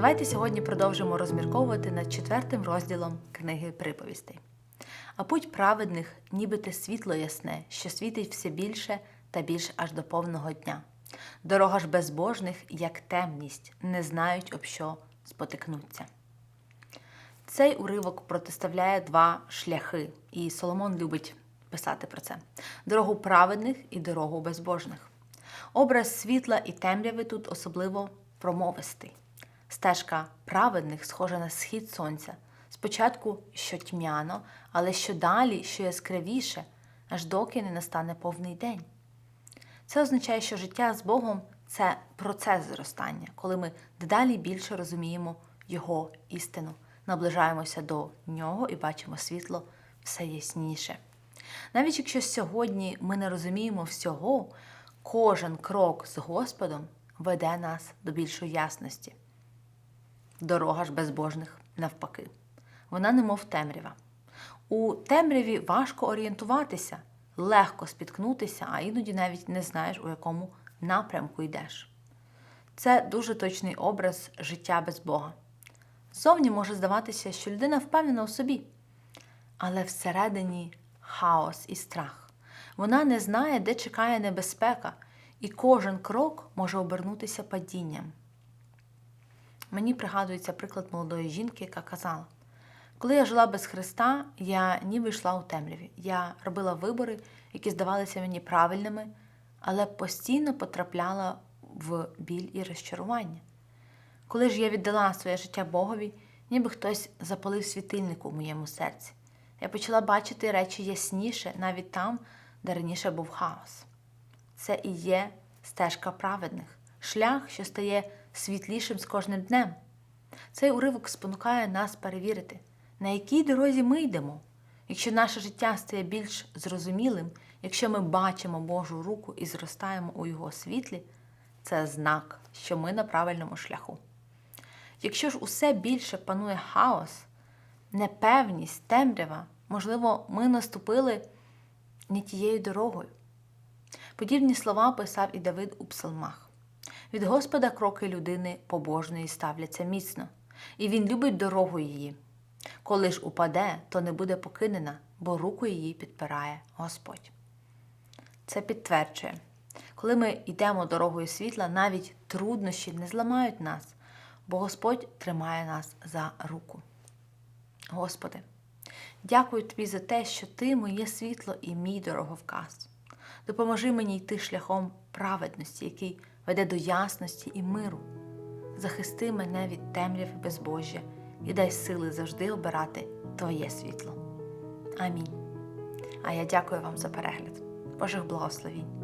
Давайте сьогодні продовжимо розмірковувати над четвертим розділом книги приповістей. А путь праведних, ніби те світло ясне, що світить все більше та більше аж до повного дня. Дорога ж безбожних, як темність, не знають, об що спотикнуться. Цей уривок протиставляє два шляхи, і Соломон любить писати про це: дорогу праведних і дорогу безбожних. Образ світла і темряви тут особливо промовистий. Стежка праведних схожа на схід сонця. Спочатку що тьмяно, але що далі, що яскравіше, аж доки не настане повний день. Це означає, що життя з Богом це процес зростання, коли ми дедалі більше розуміємо Його істину, наближаємося до нього і бачимо світло все ясніше. Навіть якщо сьогодні ми не розуміємо всього, кожен крок з Господом веде нас до більшої ясності. Дорога ж безбожних навпаки. Вона немов темрява. У темряві важко орієнтуватися, легко спіткнутися, а іноді навіть не знаєш, у якому напрямку йдеш. Це дуже точний образ життя без Бога. Зовні може здаватися, що людина впевнена у собі, але всередині хаос і страх. Вона не знає, де чекає небезпека, і кожен крок може обернутися падінням. Мені пригадується приклад молодої жінки, яка казала: коли я жила без Христа, я ніби йшла у темряві. Я робила вибори, які здавалися мені правильними, але постійно потрапляла в біль і розчарування. Коли ж я віддала своє життя Богові, ніби хтось запалив світильник у моєму серці. Я почала бачити речі ясніше навіть там, де раніше був хаос. Це і є стежка праведних, шлях, що стає світлішим з кожним днем. Цей уривок спонукає нас перевірити, на якій дорозі ми йдемо. Якщо наше життя стає більш зрозумілим, якщо ми бачимо Божу руку і зростаємо у Його світлі, це знак, що ми на правильному шляху. Якщо ж усе більше панує хаос, непевність, темрява, можливо, ми наступили не тією дорогою. Подібні слова писав і Давид у псалмах. Від Господа кроки людини побожної ставляться міцно, і він любить дорогу її. Коли ж упаде, то не буде покинена, бо руку її підпирає Господь. Це підтверджує, коли ми йдемо дорогою світла, навіть труднощі не зламають нас, бо Господь тримає нас за руку. Господи, дякую Тобі за те, що Ти моє світло і мій дороговказ. Допоможи мені йти шляхом праведності, який веде до ясності і миру. Захисти мене від темряви безбожжя і дай сили завжди обирати Твоє світло. Амінь. А я дякую вам за перегляд. Божих благословінь.